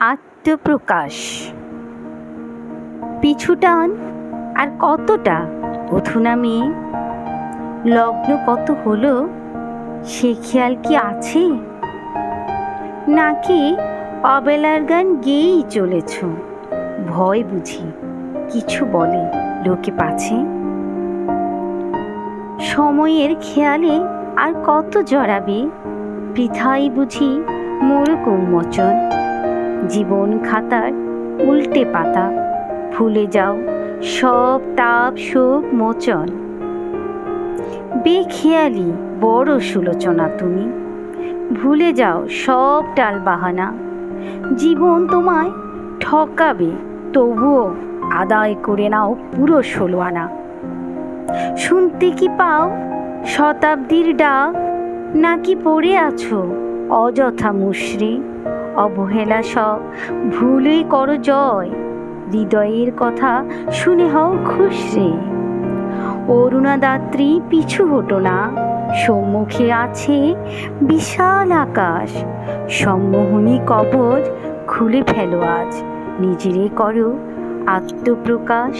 আত্মপ্রকাশ। পিছু টান, আর কতটা অথুনা মেয়ে লগ্ন কত হলো, সে খেয়াল কি আছে? নাকি অবেলার গান গেয়েই চলেছ? ভয় বুঝি, কিছু বলে লোকে পাছে? সময়ের খেয়ালে আর কত জড়াবে? পৃথাই বুঝি মোরক উন্মোচন জীবন খাতার উল্টে পাতা। ভুলে যাও, সব তাপ শোক মোচন। বেখেয়ালি, বড় সুলোচনা তুমি। ভুলে যাও, সব টাল বাহানা জীবন তোমায় ঠকাবে, তবুও আদায় করে নাও পুরো ষোলো আনা শুনতে কি পাও, শতাব্দীর ডাক? নাকি পড়ে আছো, অযথা মুশরি? অবহেলা সব। ভুলেই করো জয়। হৃদয়ের কথা শুনে হও খুশরে অরুণাদাত্রী, পিছু হটো না। সম্মুখে আছে বিশাল আকাশ। সম্মোহনী কবচ খুলে ফেলো আজ। নিজেরে করো আত্মপ্রকাশ।